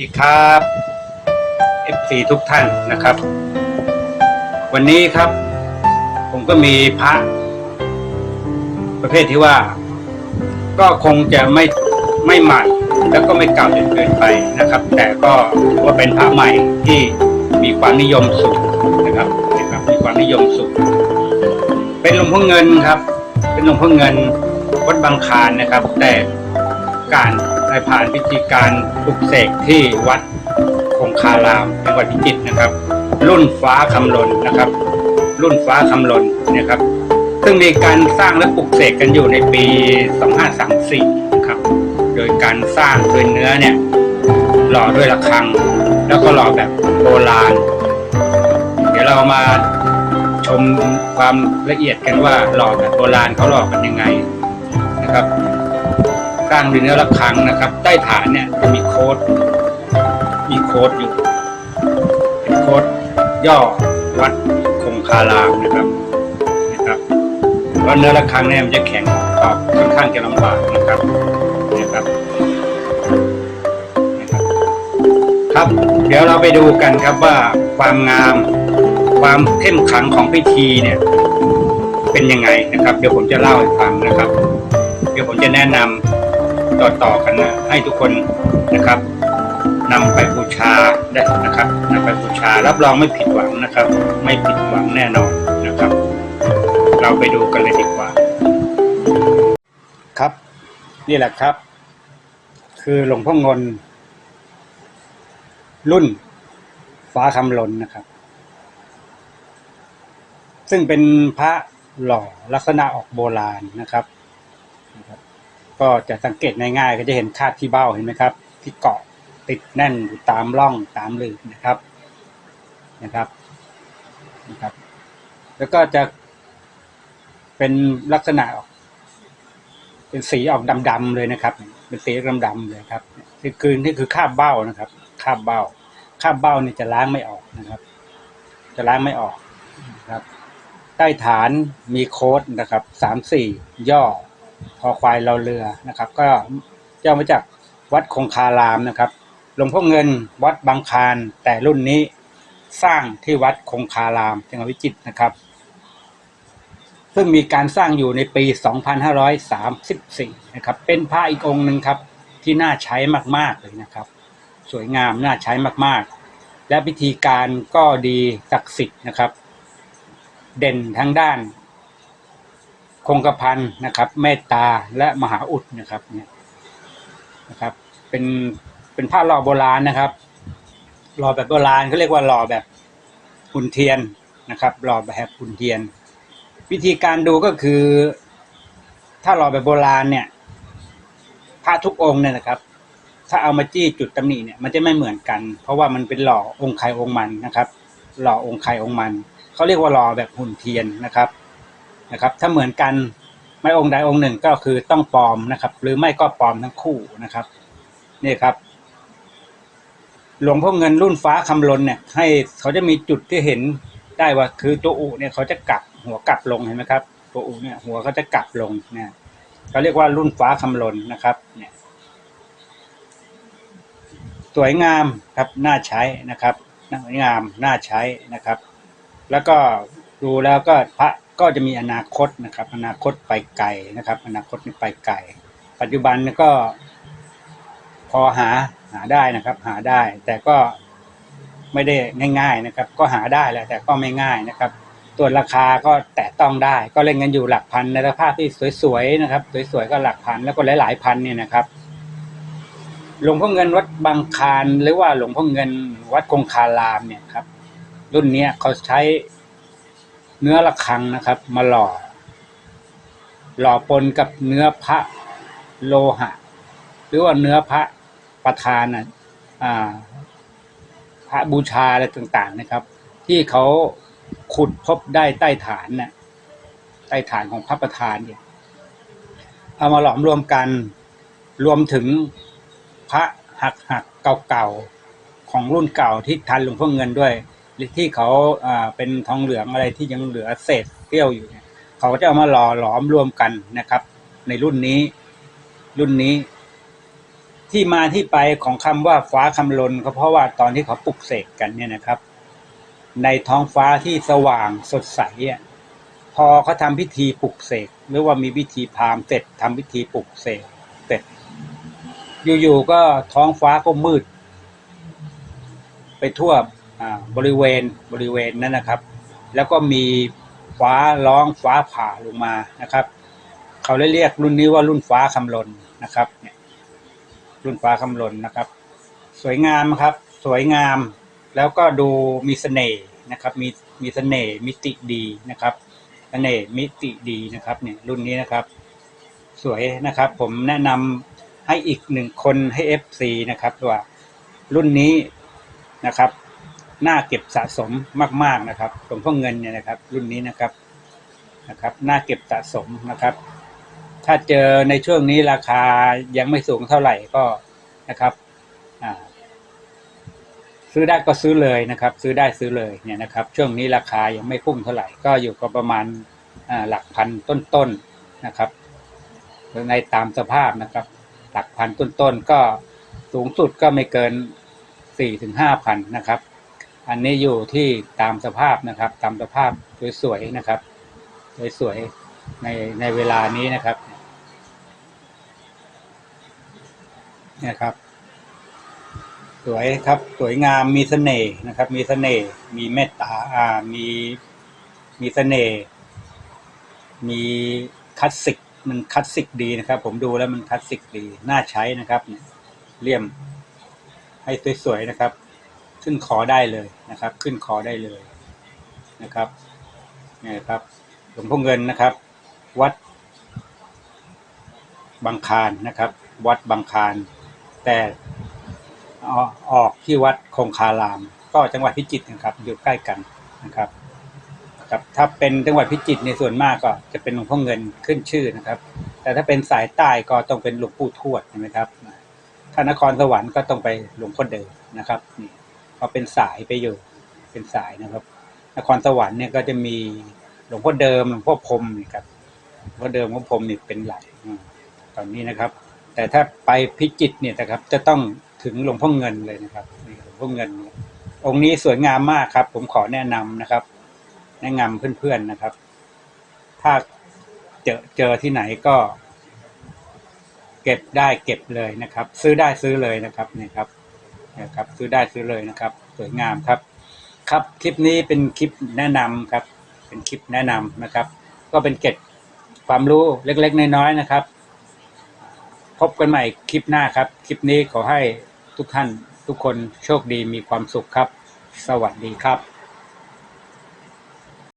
ดีครับ FC ทุกท่านนะครับ วันนี้ครับ ผมก็มีพระ ประเภทที่ว่า ก็คงจะไม่ไม่ใหม่ แล้วก็ไม่เก่าจนเกินไปนะครับ แต่ก็ถือว่าเป็นพระใหม่ที่มีความนิยมสูงนะครับนะครับ มีความนิยมสูงเป็นหลวงพ่อเงินครับ เป็นหลวงพ่อเงินวัดบางคานนะครับ แต่การ ได้ผ่านพิธีการปลุกเสกที่วัดคงคารามจังหวัดพิจิตรนะครับ รุ่นฟ้าคำลนนะครับ รุ่นฟ้าคำลนเนี่ยครับ ซึ่งมีการสร้างและปลุกเสกกันอยู่ในปี 2534นะครับโดยการสร้างด้วยเนื้อเนี่ยหล่อด้วยระฆัง แล้วก็หล่อแบบโบราณ เดี๋ยวเรามาชมความละเอียดกันว่าหล่อแบบโบราณเขาหล่อกันยังไงนะครับ สร้างด้วยเนื้อระฆังนะครับ ใต้ฐานเนี่ยจะมีโค้ด มีโค้ดอยู่เป็นโค้ดย่อวัดคงคารามนะครับนะครับเพราะเนื้อระฆังเนี่ยมันจะแข็งตอบค่อนข้างจะลำบากนะครับนะครับนะครับ ครับ เดี๋ยวเราไปดูกันครับว่าความงามความเข้มขลังของพิธีเนี่ยเป็นยังไงนะครับ เดี๋ยวผมจะเล่าให้ฟังนะครับ เดี๋ยวผมจะแนะนำ ต่อๆกันนะให้ทุกคนนะครับนำไปบูชาได้นะครับนำไปบูชารับรองไม่ผิดหวังนะครับ ไม่ผิดหวังแน่นอนนะครับ เราไปดูกันเลยดีกว่า ครับ นี่แหละครับ คือหลวงพ่องนรุ่นฟ้าคำลนนะครับ ซึ่งเป็นพระหล่อลักษณะออกโบราณนะครับนะครับ ก็จะสังเกตง่ายๆก็จะเห็นคาดที่เบ้าเห็นไหมครับ ที่เกาะติดแน่นอยู่ตามร่องตามหลืบนะครับนะครับนะครับ แล้วก็จะเป็นลักษณะออกเป็นสีออกดำๆเลยนะครับ เป็นสีดำๆเลยครับคือคือนี่คือคราบเบ้านะครับคราบเบ้าคราบเบ้านี่จะล้างไม่ออกนะครับ จะล้างไม่ออกนะครับ ใต้ฐานมีโค้ดนะครับสามสี่ย่อ พอควายเราเรือนะครับ ก็เจ้ามาจากวัดคงคารามนะครับหลวงพ่อเงินวัดบางคานแต่รุ่นนี้สร้างที่วัดคงคารามจังหวัดวิจิตรนะครับ ซึ่งมีการสร้างอยู่ในปี 2534 นะครับ เป็นพระอีกองค์หนึ่งครับที่น่าใช้มากๆเลยนะครับ สวยงามน่าใช้มากๆ และพิธีการก็ดีศักดิ์สิทธิ์นะครับ เด่นทั้งด้าน คงกระพันนะครับเมตตาและมหาอุดนะครับเนี่ยนะครับ เป็นเป็นผ้าหล่อโบราณนะครับหล่อแบบโบราณเขาเรียกว่าหล่อแบบหุ่นเทียนนะครับหล่อแบบหุ่นเทียน วิธีการดูก็คือ ถ้าหล่อแบบโบราณเนี่ยพระทุกองค์เนี่ยนะครับ ถ้าเอามาจี้จุดตำหนิเนี่ยมันจะไม่เหมือนกัน เพราะว่ามันเป็นหล่อองค์ใครองค์มันนะครับ หล่อองค์ใครองค์มันเขาเรียกว่าหล่อแบบหุ่นเทียนนะครับ นะครับ ถ้าเหมือนกันไม่องค์ใดองค์หนึ่งก็คือต้องปลอมนะครับ หรือไม่ก็ปลอมทั้งคู่นะครับนี่ครับ หลวงพ่อเงินรุ่นฟ้าคำลนเนี่ย ให้เขาจะมีจุดที่เห็นได้ว่าคือตัวอุเนี่ยเขาจะกลับหัวกลับลงเห็นไหมครับ ตัวอุเนี่ย หัวเขาจะกลับลงเนี่ยเขาเรียกว่ารุ่นฟ้าคำลนนะครับ เนี่ย สวยงามครับน่าใช้นะครับสวยงามน่าใช้นะครับ แล้วก็ดูแล้วก็พระ ก็จะมีอนาคตนะครับ อนาคตไปไกลนะครับ อนาคตนี่ไปไกลปัจจุบันก็ พอหาหาได้นะครับ หาได้ แต่ก็ไม่ได้ง่าย ๆนะครับ ก็หาได้แหละแต่ก็ไม่ง่ายนะครับ ตัวราคาก็แตะต้องได้ ก็เล่นกันอยู่หลักพันในสภาพที่สวยๆนะครับ สวยๆก็หลักพันแล้วก็หลายๆพันเนี่ยนะครับหลวงพ่อเงินวัดบางคานหรือว่าหลวงพ่อเงินวัดคงคารามเนี่ยครับ รุ่นเนี้ยเขาใช้ เนื้อระฆังนะครับ มาหล่อ หล่อปนกับเนื้อพระโลหะ หรือว่าเนื้อพระประธานอะอ่าพระบูชาอะไรต่าง ๆ นะครับ ที่เขาขุดพบได้ใต้ฐานน่ะใต้ฐานของพระประธานเนี่ยเอามาหลอมรวมกันรวมถึงพระหักหักเก่าๆของรุ่นเก่าที่ทันหลวงพ่อเงินด้วย ที่เขาอ่าเป็นทองเหลืองอะไรที่ยังเหลือเศษเกี้ยวอยู่เนี่ยเขาก็จะเอามาหล่อหลอมรวมกันนะครับ ในรุ่นนี้ รุ่นนี้ ที่มาที่ไปของคำว่าฟ้าคำลนก็เพราะว่าตอนที่เขาปลุกเสกกันเนี่ยนะครับ ในท้องฟ้าที่สว่างสดใสอะพอเขาทำพิธีปลุกเสกหรือว่ามีพิธีพามเสร็จทำพิธีปลุกเสกเสร็จ อยู่ๆก็ท้องฟ้าก็มืด ไปทั่ว บริเวณบริเวณนั้นนะครับ แล้วก็มีฟ้าร้องฟ้าผ่าลงมานะครับ เขาเลยเรียกรุ่นนี้ว่ารุ่นฟ้าคำลนนะครับเนี่ยรุ่นฟ้าคำลนนะครับ สวยงามครับ สวยงามแล้วก็ดูมีเสน่ห์นะครับ มีมีเสน่ห์มิติดีนะครับเสน่ห์มิติดีนะครับเนี่ยรุ่นนี้นะครับ สวยนะครับ ผมแนะนำให้อีกหนึ่งคนให้ FC นะครับว่ารุ่นนี้นะครับ น่าเก็บสะสมมาก ๆนะครับหลวงพ่อเงินเนี่ยนะครับ รุ่นนี้นะครับนะครับ น่าเก็บสะสมนะครับ ถ้าเจอในช่วงนี้ราคายังไม่สูงเท่าไหร่ก็นะครับซื้อได้ก็ซื้อเลยนะครับ ซื้อได้ซื้อเลยเนี่ยนะครับ ช่วงนี้ราคายังไม่พุ่งเท่าไหร่ ก็อยู่ก็ประมาณหลักพันต้นๆนะครับ ในตามสภาพนะครับ หลักพันต้นๆก็สูงสุดก็ไม่เกินสี่ถึงห้าพันนะครับ อันนี้อยู่ที่ตามสภาพนะครับ ตามสภาพสวยๆนะครับสวยๆในในเวลานี้นะครับเนี่ยครับ สวยครับสวยงามมีเสน่ห์นะครับ มีเสน่ห์มีเมตตาอ่ามีมีเสน่ห์มีคลาสสิกมันคลาสสิกดีนะครับ ผมดูแล้วมันคลาสสิกดีน่าใช้นะครับเนี่ยเลี่ยมให้สวยๆนะครับ ขึ้นคอได้เลยนะครับ ขึ้นคอได้เลยนะครับนี่ครับหลวงพ่อเงินนะครับ วัดบางคารนะครับ วัดบางคารแต่ออออกที่วัดคงคาราม ก็จังหวัดพิจิตรนะครับ อยู่ใกล้กันนะครับครับถ้าเป็นจังหวัดพิจิตรในส่วนมากก็จะเป็นหลวงพ่อเงินขึ้นชื่อนะครับ แต่ถ้าเป็นสายใต้ก็ต้องเป็นหลวงปู่ทวดใช่ไหมครับถ้านครสวรรค์ก็ต้องไปหลวงพ่อเดิมนะครับนี่ ก็เป็นสายไปอยู่ เป็นสายนะครับ นครสวรรค์เนี่ยก็จะมีหลวงพ่อเดิมหลวงพ่อพรมนี่ครับหลวงพ่อเดิมหลวงพ่อพรมนี่เป็นหลักตอนนี้นะครับ แต่ถ้าไปพิจิตเนี่ยนะครับ จะต้องถึงหลวงพ่อเงินเลยนะครับหลวงพ่อเงิน องค์นี้สวยงามมากครับ ผมขอแนะนำนะครับ แนะนำเพื่อนๆนะครับ ถ้าเจอเจอที่ไหนก็เก็บได้เก็บเลยนะครับ ซื้อได้ซื้อเลยนะครับนี่ครับ นะครับซื้อได้ซื้อเลยนะครับ สวยงามครับ ครับคลิปนี้เป็นคลิปแนะนำครับ เป็นคลิปแนะนำนะครับ ก็เป็นเก็ดความรู้เล็กๆน้อยๆนะครับ พบกันใหม่คลิปหน้าครับ คลิปนี้ขอให้ทุกท่านทุกคนโชคดีมีความสุขครับ สวัสดีครับ